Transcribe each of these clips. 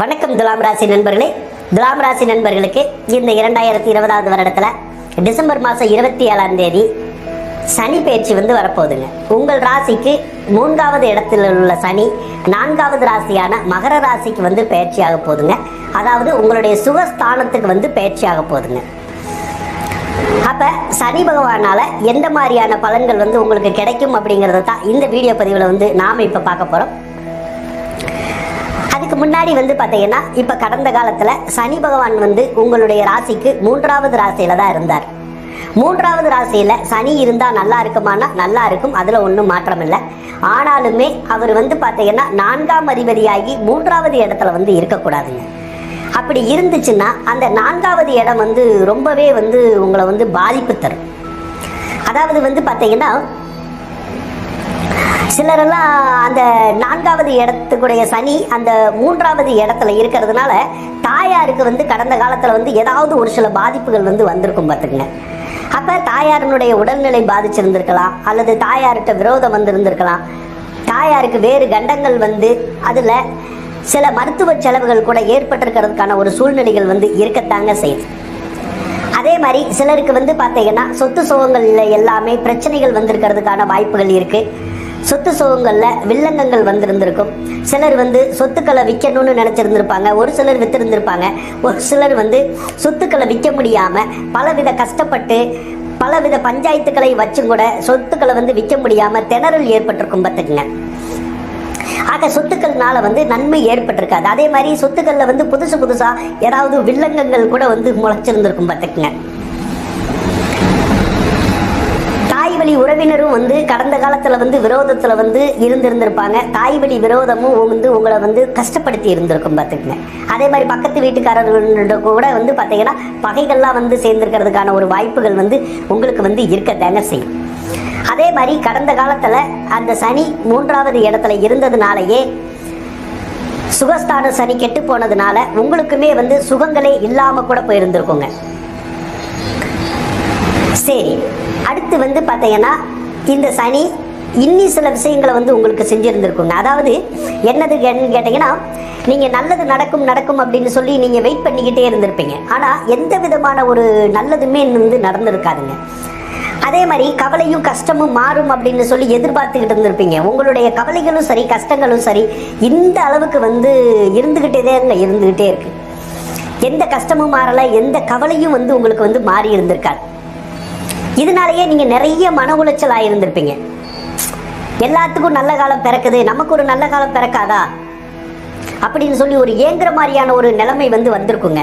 வணக்கம் துலாம் ராசி நண்பர்களே. துலாம் ராசி நண்பர்களுக்கு இந்த இரண்டாயிரத்தி இருபதாவது வருடத்தில் டிசம்பர் மாதம் இருபத்தி ஏழாம் தேதி சனி பயிற்சி வந்து வரப்போகுதுங்க. உங்கள் ராசிக்கு மூன்றாவது இடத்தில் உள்ள சனி நான்காவது ராசியான மகர ராசிக்கு வந்து பயிற்சி ஆக போகுதுங்க. அதாவது உங்களுடைய சுகஸ்தானத்துக்கு வந்து பயிற்சி ஆக போகுதுங்க. அப்போ சனி பகவானால் எந்த மாதிரியான பலன்கள் வந்து உங்களுக்கு கிடைக்கும் அப்படிங்கறத தான் இந்த வீடியோ பதிவில் வந்து நாம இப்போ பார்க்க போகிறோம் அதுக்கு முன்னாடி வந்து பாத்தீங்கன்னா இப்ப கடந்த காலத்துல சனி பகவான் வந்து உங்களுடைய ராசிக்கு மூன்றாவது ராசியில தான் இருந்தார். மூன்றாவது ராசியில சனி இருந்தா நல்லா இருக்குமானா நல்லா இருக்கும். அதுல ஒன்றும் மாற்றம் இல்லை. ஆனாலுமே அவர் வந்து பாத்தீங்கன்னா நான்காம் அதிபதியாகி மூன்றாவது இடத்துல வந்து இருக்கக்கூடாதுங்க. அப்படி இருந்துச்சுன்னா அந்த நான்காவது இடம் வந்து ரொம்பவே வந்து உங்களை வந்து பாதிப்பு தரும். அதாவது வந்து பார்த்தீங்கன்னா சிலரெல்லாம் அந்த நான்காவது இடத்துக்குடைய சனி அந்த மூன்றாவது இடத்துல இருக்கிறதுனால தாயாருக்கு வந்து கடந்த காலத்தில் வந்து ஏதாவது ஒரு சில பாதிப்புகள் வந்து வந்திருக்கும் பார்த்துக்குங்க. அப்போ தாயாரினுடைய உடல்நிலை பாதிச்சிருந்திருக்கலாம் அல்லது தாயார்கிட்ட விரோதம் வந்திருந்திருக்கலாம். தாயாருக்கு வேறு கண்டங்கள் வந்து அதில் சில மருத்துவ செலவுகள் கூட ஏற்பட்டிருக்கிறதுக்கான ஒரு சூழ்நிலைகள் வந்து இருக்கத்தாங்க செய்யுது. அதே மாதிரி சிலருக்கு வந்து பார்த்தீங்கன்னா சொத்து சுகங்கள்ல எல்லாமே பிரச்சனைகள் வந்திருக்கிறதுக்கான வாய்ப்புகள் இருக்கு. சொத்து சுகங்கள்ல வில்லங்கங்கள் வந்திருந்திருக்கும். சிலர் வந்து சொத்துக்களை விற்கணும்னு நினைச்சிருந்திருப்பாங்க. ஒரு சிலர் வித்திருந்திருப்பாங்க. ஒரு சிலர் வந்து சொத்துக்களை விற்க முடியாம பலவித கஷ்டப்பட்டு பலவித பஞ்சாயத்துக்களை வச்சும் கூட சொத்துக்களை வந்து விற்க முடியாம திணறல் ஏற்பட்டிருக்கும் பார்த்துக்குங்க. ஆக சொத்துக்கள்னால வந்து நன்மை ஏற்பட்டிருக்காது. அதே மாதிரி சொத்துக்கள்ல வந்து புதுசு புதுசா ஏதாவது வில்லங்கங்கள் கூட வந்து முளைச்சிருந்திருக்கும் பார்த்துக்குங்க தாய் வழி உறவினரும் வந்து கடந்த காலத்துல வந்து விரோதத்துல வந்து இருந்திருந்திருப்பாங்க. தாய் வழி விரோதமும் வந்து உங்களை வந்து கஷ்டப்படுத்தி இருந்திருக்கும் பார்த்துக்குங்க. அதே மாதிரி பக்கத்து வீட்டுக்காரர்களோட கூட வந்து பார்த்தீங்கன்னா பகைகள்லாம் வந்து சேர்ந்திருக்கிறதுக்கான ஒரு வாய்ப்புகள் வந்து உங்களுக்கு வந்து இருக்கத்தாங்க செய்யும் அதே மாதிரி கடந்த காலத்துல அந்த சனி மூன்றாவது இடத்துல இருந்ததுனாலயே சுகஸ்தான சனி கெட்டு போனதுனால உங்களுக்குமே வந்து சுகங்களே இல்லாம கூட போயிருந்திருக்குங்க. சரி. அடுத்து வந்து பார்த்தீங்கன்னா இந்த சனி இன்னி சில விஷயங்களை வந்து உங்களுக்கு செஞ்சுருந்துருக்குங்க. அதாவது என்னது கேன்னு கேட்டிங்கன்னா நீங்கள் நல்லது நடக்கும் நடக்கும் அப்படின்னு சொல்லி நீங்கள் வெயிட் பண்ணிக்கிட்டே இருந்திருப்பீங்க. ஆனால் எந்த விதமான ஒரு நல்லதுமே வந்து நடந்திருக்காதுங்க. அதே மாதிரி கவலையும் கஷ்டமும் மாறும் அப்படின்னு சொல்லி எதிர்பார்த்துக்கிட்டு இருந்திருப்பீங்க. உங்களுடைய கவலைகளும் சரி கஷ்டங்களும் சரி இந்த அளவுக்கு வந்து இருந்துக்கிட்டே தான் இருந்துக்கிட்டே இருக்கு. எந்த கஷ்டமும் மாறலை எந்த கவலையும் வந்து உங்களுக்கு வந்து மாறி இருந்திருக்காது. இதனாலேயே நீங்கள் நிறைய மன உளைச்சல் ஆகியிருந்திருப்பீங்க எல்லாத்துக்கும் நல்ல காலம் பிறக்குது. நமக்கு ஒரு நல்ல காலம் பிறக்காதா? அப்படின்னு சொல்லி ஒரு ஏங்குற மாதிரியான ஒரு நிலைமை வந்து வந்திருக்குங்க.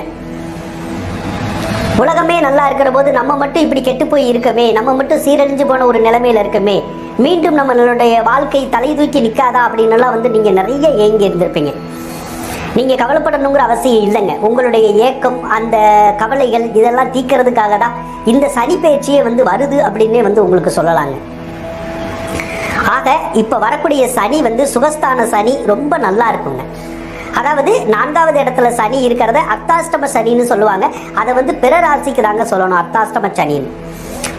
உலகமே நல்லா இருக்கிற போது நம்ம மட்டும் இப்படி கெட்டு போய் இருக்கமே நம்ம மட்டும் சீரழிஞ்சு போன ஒரு நிலைமையில இருக்கமே மீண்டும் நம்மளுடைய வாழ்க்கை தலை தூக்கி நிற்காதா அப்படின்னு எல்லாம் வந்து நீங்கள் நிறைய ஏங்கி இருந்திருப்பீங்க. நீங்க கவலைப்படணுங்கிற அவசியம் இல்லைங்க. உங்களுடைய ஏக்கம் அந்த கவலைகள் இதெல்லாம் தீக்கிறதுக்காக தான் இந்த சனி பயிற்சியே வந்து வருது அப்படின்னே வந்து உங்களுக்கு சொல்லலாங்க. ஆக இப்ப வரக்கூடிய சனி வந்து சுகஸ்தான சனி ரொம்ப நல்லா இருக்குங்க. அதாவது நான்காவது இடத்துல சனி இருக்கிறத அர்த்தாஷ்டம சனின்னு சொல்லுவாங்க. அதை வந்து பிற ராசிக்கு தாங்க சொல்லணும் அர்த்தாஷ்டம சனின்னு.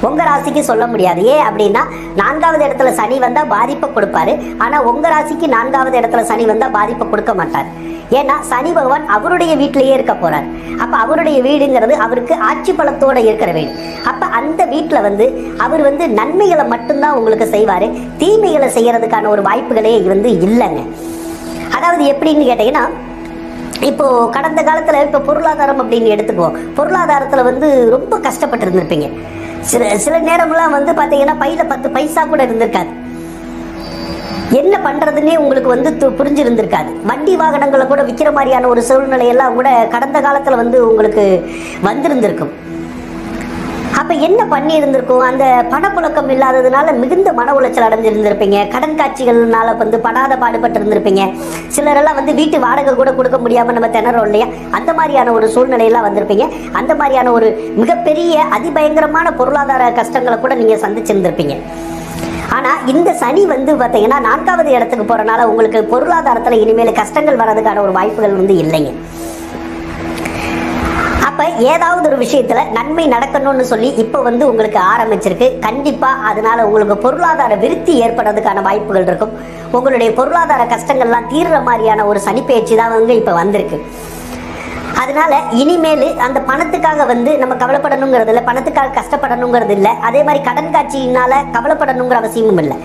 உங்க ராசிக்கு சொல்ல முடியாது. ஏன் அப்படின்னா நான்காவது இடத்துல சனி வந்தா பாதிப்பை கொடுப்பாரு. ஆனா உங்க ராசிக்கு நான்காவது இடத்துல சனி வந்தா பாதிப்பை கொடுக்க மாட்டார். ஏன்னா சனி பகவான் அவருடைய வீட்டிலேயே இருக்க போறார். அப்ப அவருடைய வீடுங்கிறது அவருக்கு ஆட்சி பலத்தோட இருக்கிற வீடு. அப்ப அந்த வீட்டுல வந்து அவர் வந்து நன்மைகளை மட்டும்தான் உங்களுக்கு செய்வாரு. தீமைகளை செய்யறதுக்கான ஒரு வாய்ப்புகளே வந்து இல்லைங்க. அதாவது எப்படின்னு கேட்டீங்கன்னா இப்போ கடந்த காலத்துல இப்ப பொருளாதாரம் அப்படின்னு எடுத்துக்குவோம். பொருளாதாரத்துல வந்து ரொம்ப கஷ்டப்பட்டு இருந்திருப்பீங்க. சில சில நேரம்லாம் வந்து பாத்தீங்கன்னா பையில பத்து பைசா கூட இருந்திருக்காது. என்ன பண்றதுன்னே உங்களுக்கு வந்து புரிஞ்சிருந்திருக்காது. வண்டி வாகனங்களை கூட விற்கிற மாதிரியான ஒரு சூழ்நிலையெல்லாம் கூட கடந்த காலத்துல வந்து உங்களுக்கு வந்திருந்திருக்கும். அப்ப என்ன பண்ணி இருந்திருக்கும் அந்த பணப்புழக்கம் இல்லாததுனால மிகுந்த மன உளைச்சல் அடைஞ்சிருந்திருப்பீங்க. கடன் காட்சிகள்னால வந்து படாத பாடுபட்டு இருந்திருப்பீங்க சிலரெல்லாம் வந்து வீட்டு வாடகை கூட கொடுக்க முடியாம நம்ம திணறோம் இல்லையா? அந்த மாதிரியான ஒரு சூழ்நிலையெல்லாம் வந்திருப்பீங்க. அந்த மாதிரியான ஒரு மிகப்பெரிய அதிபயங்கரமான பொருளாதார கஷ்டங்களை கூட நீங்க சந்திச்சிருந்திருப்பீங்க. ஆனா இந்த சனி வந்து பாத்தீங்கன்னா நான்காவது இடத்துக்கு போகிறனால உங்களுக்கு பொருளாதாரத்துல இனிமேல் கஷ்டங்கள் வர்றதுக்கான ஒரு வாய்ப்புகள் வந்து இல்லைங்க. அப்ப ஏதாவது ஒரு விஷயத்துல நன்மை நடக்கணும்னு சொல்லி இப்போ வந்து உங்களுக்கு ஆரம்பிச்சிருக்கு. கண்டிப்பா அதனால உங்களுக்கு பொருளாதார விருத்தி ஏற்படுறதுக்கான வாய்ப்புகள் இருக்கும். உங்களுடைய பொருளாதார கஷ்டங்கள்லாம் தீர்ற மாதிரியான ஒரு சனி பயிற்சி தான் வந்து இப்போ வந்திருக்கு. அதனால இனிமேல் அந்த பணத்துக்காக வந்து நம்ம கவலைப்படணுங்கிறது இல்லை பணத்துக்காக கஷ்டப்படணுங்கிறது இல்லை. அதே மாதிரி கடன் காட்சியினால கவலைப்படணுங்கிற அவசியமும் இல்லை.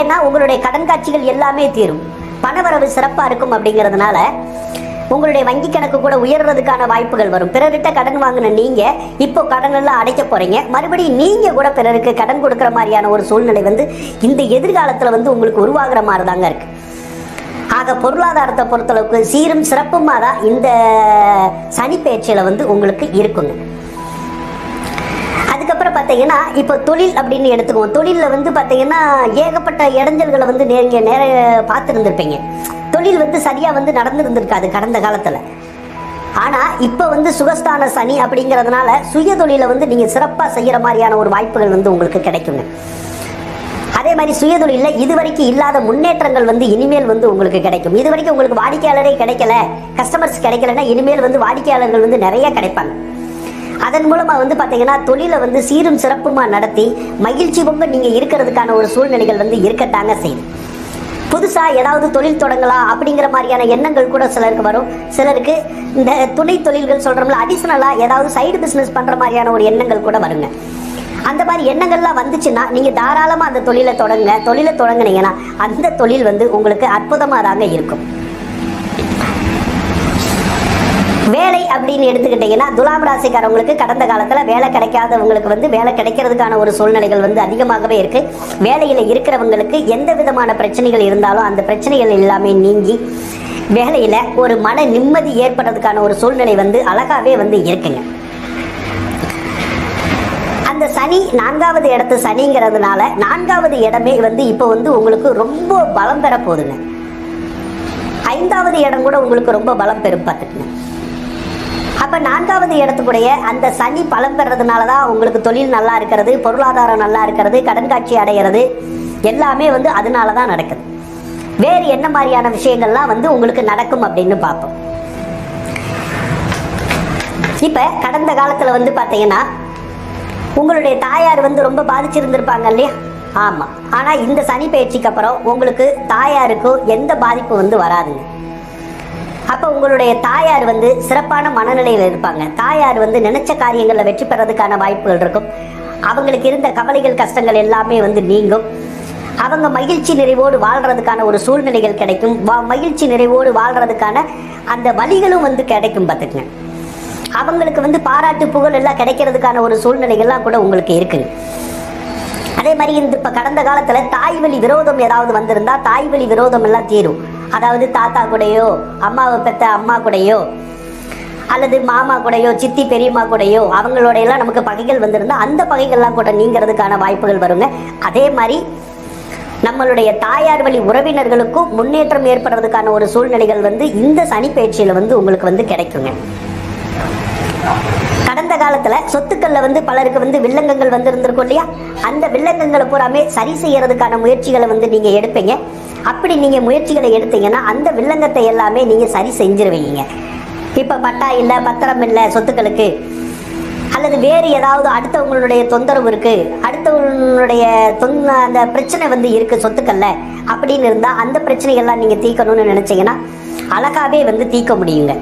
ஏன்னா உங்களுடைய கடன் காட்சிகள் எல்லாமே தீரும். பணவரவு சிறப்பாக இருக்கும் அப்படிங்கிறதுனால உங்களுடைய வங்கி கணக்கு கூட உயர்றதுக்கான வாய்ப்புகள் வரும். பிறர்கிட்ட கடன் வாங்கின நீங்க இப்போ கடன் எல்லாம் அடைக்க போறீங்க. மறுபடியும் நீங்க கூட பிறருக்கு கடன் கொடுக்குற மாதிரியான ஒரு சூழ்நிலை வந்து இந்த எதிர்காலத்துல வந்து உங்களுக்கு உருவாகிற மாதிரி தாங்க இருக்கு. ஆக பொருளாதாரத்தை பொறுத்தளவுக்கு சீரும் சிறப்புமா தான் இந்த சனி பயிற்சியில வந்து உங்களுக்கு இருக்குங்க. அதுக்கப்புறம் பார்த்தீங்கன்னா இப்போ தொழில் அப்படின்னு எடுத்துக்குவோம். தொழிலில் வந்து பார்த்தீங்கன்னா ஏகப்பட்ட இடைஞ்சல்களை வந்து நீங்கள் நேர பார்த்துருந்துருப்பீங்க. தொழில் வந்து சரியாக வந்து நடந்துருந்துருக்காது கடந்த காலத்தில். ஆனால் இப்போ வந்து சுகஸ்தான சனி அப்படிங்கிறதுனால சுய தொழிலை வந்து நீங்கள் சிறப்பாக செய்கிற மாதிரியான ஒரு வாய்ப்புகள் வந்து உங்களுக்கு கிடைக்குங்க. அதே மாதிரி சுயதொழிலில் இதுவரைக்கும் இல்லாத முன்னேற்றங்கள் வந்து இனிமேல் வந்து உங்களுக்கு கிடைக்கும். இது வரைக்கும் உங்களுக்கு வாடிக்கையாளரே கிடைக்கல கஸ்டமர்ஸ் கிடைக்கலன்னா இனிமேல் வந்து வாடிக்கையாளர்கள் வந்து நிறைய கிடைப்பாங்க. அதன் மூலமாக வந்து பார்த்தீங்கன்னா தொழிலை வந்து சீரும் சிறப்புமாக நடத்தி மகிழ்ச்சி பொங்க நீங்கள் இருக்கிறதுக்கான ஒரு சூழ்நிலைகள் வந்து இருக்கத்தாங்க செய்யுது. புதுசா ஏதாவது தொழில் தொடங்கலாம் அப்படிங்கிற மாதிரியான எண்ணங்கள் கூட சிலருக்கு வரும். சிலருக்கு இந்த துணை தொழில்கள் சொல்றோம்ல அடிஷனலா ஏதாவது சைடு பிசினஸ் பண்ற மாதிரியான ஒரு எண்ணங்கள் கூட வருங்க. அந்த மாதிரி எண்ணங்கள்லாம் வந்துச்சுன்னா நீங்க தாராளமா அந்த தொழிலை தொடங்க தொழிலை தொடங்குனீங்கன்னா அந்த தொழில் வந்து உங்களுக்கு அற்புதமாக தாங்க இருக்கும். வேலை அப்படின்னு எடுத்துக்கிட்டீங்கன்னா துலாம் ராசிக்காரவங்களுக்கு கடந்த காலத்தில் வேலை கிடைக்காதவங்களுக்கு வந்து வேலை கிடைக்கிறதுக்கான ஒரு சூழ்நிலைகள் வந்து அதிகமாகவே இருக்கு. வேலையில் இருக்கிறவங்களுக்கு எந்த விதமான பிரச்சனைகள் இருந்தாலும் அந்த பிரச்சனைகள் எல்லாமே நீங்கி வேலையில் ஒரு மன நிம்மதி ஏற்படுறதுக்கான ஒரு சூழ்நிலை வந்து அழகாவே வந்து இருக்குங்க. அந்த சனி நான்காவது இடத்து சனிங்கிறதுனால நான்காவது இடமே வந்து இப்போ வந்து உங்களுக்கு ரொம்ப பலம் பெற போகுதுங்க. ஐந்தாவது இடம் கூட உங்களுக்கு ரொம்ப பலம் பெறும் பார்த்துக்குங்க. அப்ப நான்காவது இடத்துக்குடைய அந்த சனி பலம் பெறதுனால தான் உங்களுக்கு தொழில் நல்லா இருக்கிறது பொருளாதாரம் நல்லா இருக்கிறது கடன் காட்சி அடைகிறது. எல்லாமே வந்து அதனால தான் நடக்குது. வேறு என்ன மாதிரியான விஷயங்கள்லாம் வந்து உங்களுக்கு நடக்கும் அப்படின்னு பார்ப்போம். இப்ப கடந்த காலத்துல வந்து பாத்தீங்கன்னா உங்களுடைய தாயார் வந்து ரொம்ப பாதிச்சிருந்திருப்பாங்க இல்லையா? ஆமா. ஆனா இந்த சனி பயிற்சிக்கு அப்புறம் உங்களுக்கு தாயாருக்கும் எந்த பாதிப்பும் வந்து வராதுங்க. அப்ப உங்களுடைய தாயார் வந்து சிறப்பான மனநிலையில் இருப்பாங்க. தாயார் வந்து நினைச்ச காரியங்களில் வெற்றி பெறதுக்கான வாய்ப்புகள் இருக்கும். அவங்களுக்கு இருந்த கவலைகள் கஷ்டங்கள் எல்லாமே வந்து நீங்கும். அவங்க மகிழ்ச்சி நிறைவோடு வாழ்றதுக்கான ஒரு சூழ்நிலைகள் கிடைக்கும். வா- மகிழ்ச்சி நிறைவோடு வாழ்றதுக்கான அந்த வழிகளும் வந்து கிடைக்கும் பார்த்துக்குங்க. அவங்களுக்கு வந்து பாராட்டு புகழ் எல்லாம் கிடைக்கிறதுக்கான ஒரு சூழ்நிலைகள்லாம் கூட உங்களுக்கு இருக்குங்க அதே மாதிரி இந்த இப்ப கடந்த காலத்துல தாய் வழி விரோதம் ஏதாவது வந்திருந்தா தாய் வழி விரோதம் எல்லாம் தீரும். அதாவது தாத்தா கூடயோ அம்மாவை பெத்த அம்மா கூடயோ அல்லது மாமா கூடயோ சித்தி பெரியம்மா கூடயோ அவங்களோட எல்லாம் நமக்கு பகைகள் வந்திருந்தா அந்த பகைகள்லாம் கூட நீங்கிறதுக்கான வாய்ப்புகள் வருங்க. அதே மாதிரி நம்மளுடைய தாயார் வழி உறவினர்களுக்கும் முன்னேற்றம் ஏற்படுறதுக்கான ஒரு சூழ்நிலைகள் வந்து இந்த சனி பயிற்சியில வந்து உங்களுக்கு வந்து கிடைக்குங்க. கடந்த காலத்துல சொத்துக்கள்ல வந்து பலருக்கு வந்து வில்லங்கங்கள் வந்து இருந்திருக்கும் இல்லையா? அந்த வில்லங்கங்களை பூராமே சரி செய்யறதுக்கான முயற்சிகளை வந்து நீங்க எடுப்பீங்க. அப்படி நீங்க முயற்சிகளை எடுத்தீங்கன்னா அந்த வில்லங்கத்தை எல்லாமே நீங்க சரி செஞ்சிருவீங்க. இப்ப பட்டா இல்ல பத்திரம் இல்ல சொத்துக்களுக்கு அல்லது வேறு ஏதாவது அடுத்தவங்களுடைய தொந்தரவு இருக்கு அடுத்தவங்களுடைய அந்த பிரச்சனை வந்து இருக்கு சொத்துக்கள்ல அப்படின்னு இருந்தா அந்த பிரச்சனைகள்லாம் நீங்க தீர்க்கணும்னு நினைச்சீங்கன்னா அழகாவே வந்து தீர்க்க முடியுங்க.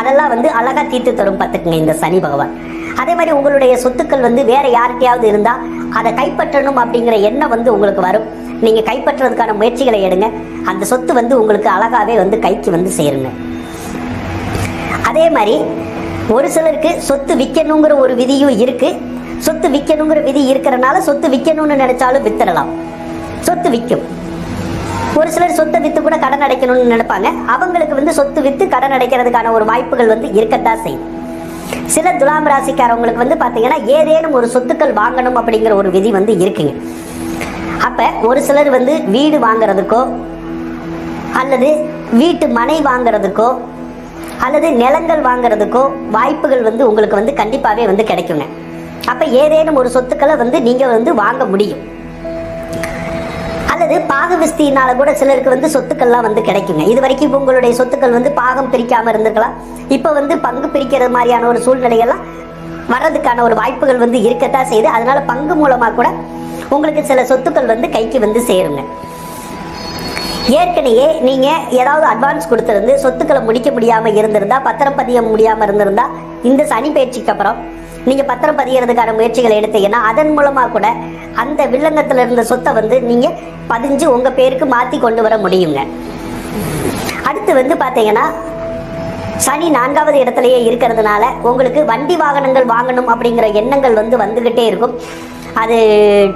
அதெல்லாம் வந்து அழகா தீர்த்து தரும் பார்த்துக்குங்க இந்த சனி பகவான். அதே மாதிரி உங்களுடைய சொத்துக்கள் வந்து வேற யார்கிட்டயாவது இருந்தா அதை கைப்பற்றணும் அப்படிங்கிற எண்ணம் வந்து உங்களுக்கு வரும். நீங்கள் கைப்பற்றுறதுக்கான முயற்சிகளை எடுங்க. அந்த சொத்து வந்து உங்களுக்கு அழகாவே வந்து கைக்கு வந்து சேருங்க. அதே மாதிரி ஒரு சிலருக்கு சொத்து விற்கணுங்கிற ஒரு விதியும் இருக்குது சொத்து விற்கணுங்கிற விதி இருக்கிறனால சொத்து விற்கணும்னு நினைச்சாலும் வித்துடலாம். சொத்து விற்கும். ஒரு சிலர் சொத்தை வித்து கூட கடன் அடைக்கணும்னு நினைப்பாங்க. அவங்களுக்கு வந்து சொத்து வித்து கடன் அடைக்கிறதுக்கான ஒரு வாய்ப்புகள் வந்து இருக்கத்தான் செய்யும். சில துலாம் ராசிக்காரவங்களுக்கு வந்து பார்த்தீங்கன்னா ஏதேனும் ஒரு சொத்துக்கள் வாங்கணும் அப்படிங்கிற ஒரு விதி வந்து இருக்குங்க. அப்போ ஒரு சிலர் வந்து வீடு வாங்குறதுக்கோ அல்லது வீட்டு மனை வாங்குறதுக்கோ அல்லது நிலங்கள் வாங்குறதுக்கோ வாய்ப்புகள் வந்து உங்களுக்கு வந்து கண்டிப்பாகவே வந்து கிடைக்குங்க. அப்போ ஏதேனும் ஒரு சொத்துக்களை வந்து நீங்கள் வந்து வாங்க முடியும். அல்லது பாக விஸ்தியினால கூட சிலருக்கு வந்து சொத்துக்கள்லாம் வந்து கிடைக்குங்க. இது வரைக்கும் உங்களுடைய சொத்துக்கள் வந்து பாகம் பிரிக்காம இருந்திருக்கலாம். இப்ப வந்து பங்கு பிரிக்கிறது மாதிரியான ஒரு சூழ்நிலையெல்லாம் வர்றதுக்கான ஒரு வாய்ப்புகள் வந்து இருக்கத்தான் செய்யுது. அதனால பங்கு மூலமா கூட உங்களுக்கு சில சொத்துக்கள் வந்து கைக்கு வந்து சேருங்க. ஏற்கனவே நீங்க ஏதாவது அட்வான்ஸ் கொடுத்துருந்து சொத்துக்களை முடிக்க முடியாம இருந்திருந்தா பத்திரம் பதிய முடியாம இருந்திருந்தா இந்த சனி பயிற்சிக்கு அப்புறம் நீங்க பத்திரம் பதியறதுக்கான முயற்சிகளை எடுத்தீங்கன்னா அதன் மூலமா கூட அந்த வில்லங்கத்துல இருந்த சொத்தை வந்து நீங்க பதிஞ்சு உங்க பேருக்கு மாத்தி கொண்டு வர முடியுங்க. அடுத்து வந்து பாத்தீங்கன்னா சனி நான்காவது இடத்துலயே இருக்கிறதுனால உங்களுக்கு வண்டி வாகனங்கள் வாங்கணும் அப்படிங்கிற எண்ணங்கள் வந்து வந்துகிட்டே இருக்கும். அது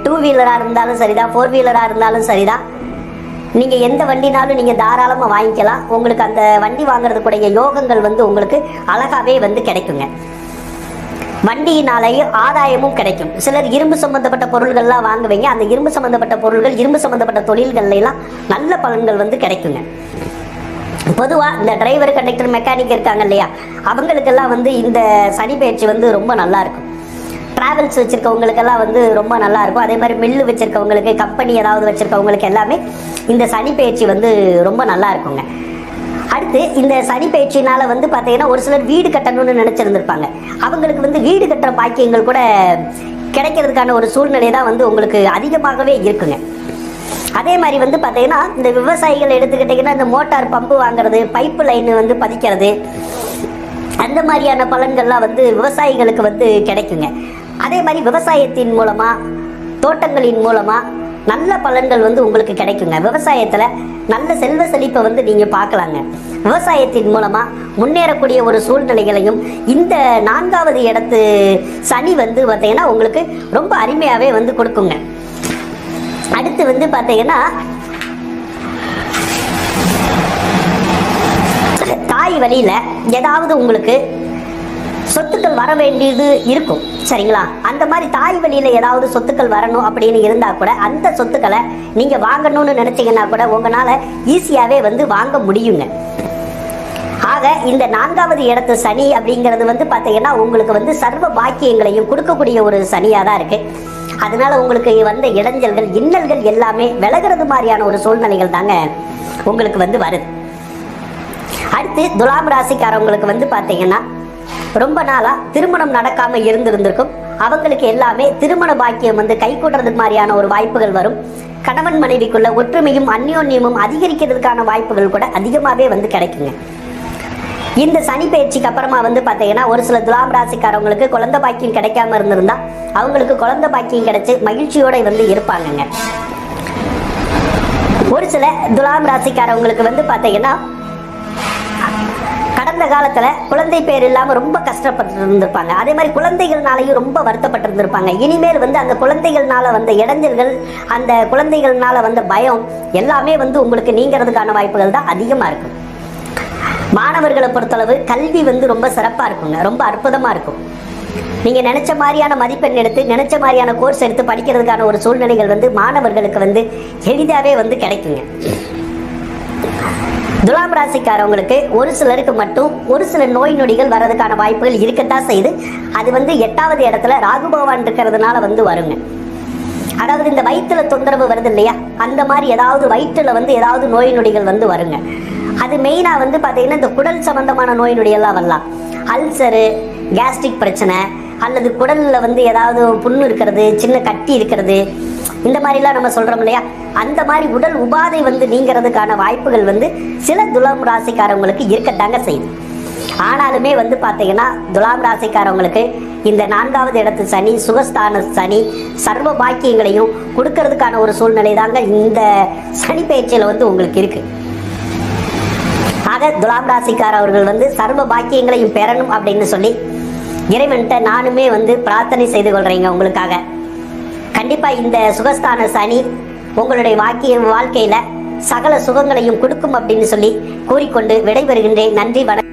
டூ வீலராக இருந்தாலும் சரிதான் ஃபோர் வீலராக இருந்தாலும் சரிதான். நீங்கள் எந்த வண்டினாலும் நீங்கள் தாராளமாக வாங்கிக்கலாம். உங்களுக்கு அந்த வண்டி வாங்குறதுக்குடைய யோகங்கள் வந்து உங்களுக்கு அழகாகவே வந்து கிடைக்குங்க. வண்டியினாலேயும் ஆதாயமும் கிடைக்கும். சிலர் இரும்பு சம்பந்தப்பட்ட பொருள்கள்லாம் வாங்குவீங்க. அந்த இரும்பு சம்பந்தப்பட்ட பொருள்கள் இரும்பு சம்பந்தப்பட்ட தொழில்கள்லாம் நல்ல பலன்கள் வந்து கிடைக்குங்க. பொதுவாக இந்த டிரைவர் கண்டக்டர் மெக்கானிக் இருக்காங்க இல்லையா? அவங்களுக்கெல்லாம் வந்து இந்த சனி பயிற்சி வந்து ரொம்ப நல்லா இருக்கும். டிராவல்ஸ் வச்சுருக்கவங்களுக்கெல்லாம் வந்து ரொம்ப நல்லா இருக்கும். அதே மாதிரி மில்லு வச்சுருக்கவங்களுக்கு கம்பெனி ஏதாவது வச்சுருக்கவங்களுக்கு எல்லாமே இந்த சனி பயிற்சி வந்து ரொம்ப நல்லா இருக்குங்க. அடுத்து இந்த சனி பயிற்சியினால வந்து பார்த்தீங்கன்னா ஒரு சிலர் வீடு கட்டணும்னு நினைச்சிருந்திருப்பாங்க. அவங்களுக்கு வந்து வீடு கட்டுற பாக்கியங்கள் கூட கிடைக்கிறதுக்கான ஒரு சூழ்நிலை தான் வந்து உங்களுக்கு அதிகமாகவே இருக்குங்க. அதே மாதிரி வந்து பார்த்தீங்கன்னா இந்த விவசாயிகள் எடுத்துக்கிட்டிங்கன்னா இந்த மோட்டார் பம்பு வாங்குறது பைப்பு லைன் வந்து பதிக்கிறது அந்த மாதிரியான பலன்கள்லாம் வந்து விவசாயிகளுக்கு வந்து கிடைக்குங்க. அதே மாதிரி விவசாயத்தின் மூலமாக தோட்டங்களின் மூலமாக நல்ல பலன்கள் வந்து உங்களுக்கு கிடைக்குங்க. விவசாயத்துல நல்ல செல்வ செழிப்பை வந்து நீங்க பார்க்கலாங்க. விவசாயத்தின் மூலமா முன்னேறக்கூடிய ஒரு சூழ்நிலைகளையும் இந்த நான்காவது இடத்து சனி வந்து பார்த்தீங்கன்னா உங்களுக்கு ரொம்ப அருமையாவே வந்து கொடுக்குங்க. அடுத்து வந்து பார்த்தீங்கன்னா தாய் வழியில் ஏதாவது உங்களுக்கு சொத்துக்கள் வர வேண்டியது இருக்கும். சரிங்களா? அந்த மாதிரி தாய் வழியில ஏதாவது சொத்துக்கள் வரணும் அப்படின்னு இருந்தா கூட அந்த சொத்துக்களை நீங்க வாங்கணும்னு நினைச்சீங்கன்னா கூட உங்களால ஈஸியாவே வந்து வாங்க முடியுங்க. ஆக இந்த நான்காவது இடத்து சனி அப்படிங்கிறது வந்து பார்த்தீங்கன்னா உங்களுக்கு வந்து சர்வ பாக்கியங்களையும் கொடுக்கக்கூடிய ஒரு சனியாக தான் இருக்கு. அதனால உங்களுக்கு வந்த இடைஞ்சல்கள் இன்னல்கள் எல்லாமே விலகிறது மாதிரியான ஒரு சூழ்நிலைகள் தாங்க உங்களுக்கு வந்து வருது. அடுத்து துலாம் ராசிக்காரவங்களுக்கு வந்து பார்த்தீங்கன்னா ரொம்ப நாளா திருமணம் நடக்காம இருந்திருந்திருக்கும். அவங்களுக்கு எல்லாமே திருமண பாக்கியம் வந்து கை கூட்டுறதுக்கு மாதிரியான ஒரு வாய்ப்புகள் வரும். கணவன் மனைவிக்குள்ள ஒற்றுமையும் அந்யோன்யமும் அதிகரிக்கிறதுக்கான வாய்ப்புகள் கூட அதிகமாகவே வந்து கிடைக்குங்க. இந்த சனி பயிற்சிக்கு அப்புறமா வந்து பார்த்தீங்கன்னா ஒரு சில துலாம் ராசிக்காரவங்களுக்கு குழந்தை பாக்கியம் கிடைக்காம இருந்திருந்தா அவங்களுக்கு குழந்தை பாக்கியம் கிடைச்சி மகிழ்ச்சியோட வந்து இருப்பாங்கங்க. ஒரு சில துலாம் ராசிக்காரவங்களுக்கு வந்து பார்த்தீங்கன்னா கடந்த காலத்துல குழந்தை பேர் இல்லாம ரொம்ப கஷ்டப்பட்டு இருந்திருப்பாங்க அதே மாதிரி குழந்தைகள்னாலையும் ரொம்ப வருத்தப்பட்டு இருந்திருப்பாங்க இனிமேல் வந்து அந்த குழந்தைகள்னால வந்த இடைஞ்சல்கள் அந்த குழந்தைகள்னால வந்த பயம் எல்லாமே வந்து உங்களுக்கு நீங்கிறதுக்கான வாய்ப்புகள் தான் அதிகமா இருக்கும். மாணவர்களை பொறுத்தளவு கல்வி வந்து ரொம்ப சிறப்பா இருக்குங்க. ரொம்ப அற்புதமா இருக்கும். நீங்க நினைச்ச மாதிரியான மதிப்பெண் எடுத்து நினைச்ச மாதிரியான கோர்ஸ் எடுத்து படிக்கிறதுக்கான ஒரு சூழ்நிலைகள் வந்து மாணவர்களுக்கு வந்து எளிதாவே வந்து கிடைக்குங்க. துலாம் ராசிக்காரவங்களுக்கு ஒரு சிலருக்கு மட்டும் ஒரு சில நோய் நொடிகள் வர்றதுக்கான வாய்ப்புகள் இருக்கத்தான் செய்யுது. அது வந்து எட்டாவது இடத்துல ராகு பகவான் இருக்கிறதுனால வந்து வருங்க. அதாவது இந்த வயிற்றுல தொந்தரவு வருது இல்லையா? அந்த மாதிரி ஏதாவது வயிற்றுல வந்து ஏதாவது நோய் நொடிகள் வந்து வருங்க. அது மெயினா வந்து பாத்தீங்கன்னா இந்த குடல் சம்பந்தமான நோய் நொடியெல்லாம் வரலாம். அல்சரு கேஸ்ட்ரிக் பிரச்சனை அல்லது குடல்ல வந்து ஏதாவது புண்ணு இருக்கிறது சின்ன கட்டி இருக்கிறது இந்த மாதிரிலாம் நம்ம சொல்றோம் இல்லையா? அந்த மாதிரி உடல் உபாதை வந்து நீங்கிறதுக்கான வாய்ப்புகள் வந்து சில துலாம் ராசிக்காரவங்களுக்கு இருக்கத்தாங்க செய்யுது. ஆனாலுமே வந்து பார்த்தீங்கன்னா துலாம் ராசிக்காரவங்களுக்கு இந்த நான்காவது இடத்து சனி சுகஸ்தான சனி சர்வ பாக்கியங்களையும் கொடுக்கறதுக்கான ஒரு சூழ்நிலை தாங்க இந்த சனி பயிற்சியில் வந்து உங்களுக்கு இருக்கு. ஆக துலாம் ராசிக்காரவர்கள் வந்து சர்வ பாக்கியங்களையும் பெறணும் அப்படின்னு சொல்லி இறைவன்கிட்ட நானுமே வந்து பிரார்த்தனை செய்து கொள்றேங்க உங்களுக்காக. கண்டிப்பா இந்த சுகஸ்தான சனி உங்களுடைய வாக்கிய வாழ்க்கையில சகல சுகங்களையும் கொடுக்கும் அப்படின்னு சொல்லி கூறிக்கொண்டு விடைபெறுகின்றேன். நன்றி வணக்கம்.